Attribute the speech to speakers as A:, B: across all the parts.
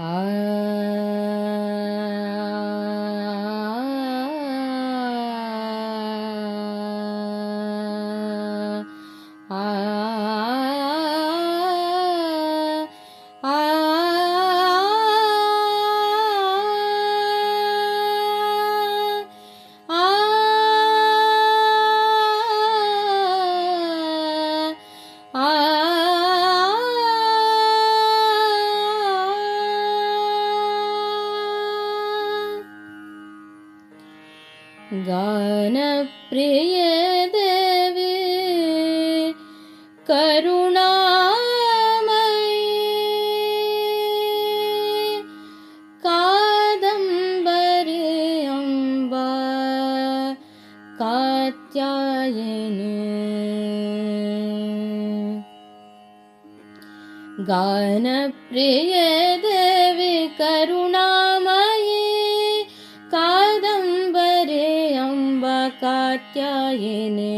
A: गानप्रिय देवी करुणामयी कादम्बरी अम्बा कात्यायिनी। गानप्रिय देवि कात्यायिने।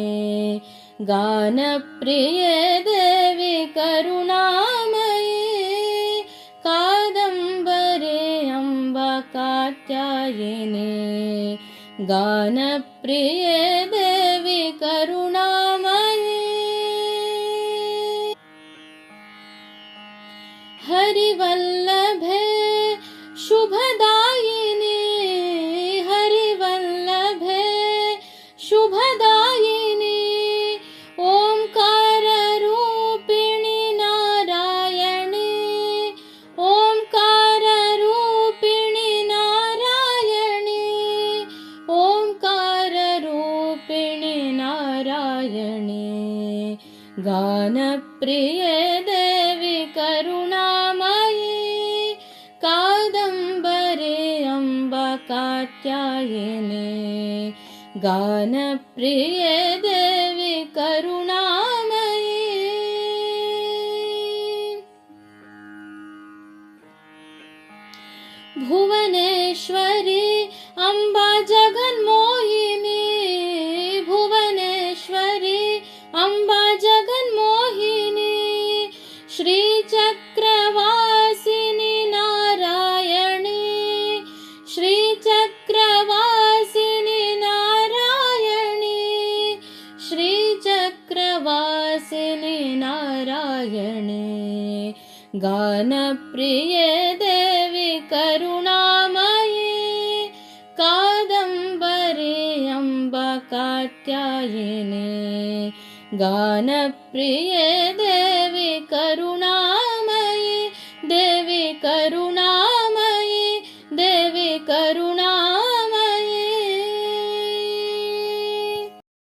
A: गानप्रिय देवि करुणामयी। कादम्बरे अम्ब कात्यायिने। गानप्रिय देवि करुणामयी। हरिवल्लभे शुभदायिनी गानप्रिय देवि करुणामयी कादम्बरे अम्ब कात्यायिने गानप्रिय देवि करुणामयी। भुवनेश्वरी श्रीचक्रवासिनि नारायणी श्रीचक्रवासिनि नारायणी श्रीचक्रवासिनि नारायणी। गानप्रिय देवि करुणामयी कादम्बरे अम्ब कात्यायिने गानप्रिय करुणा करुण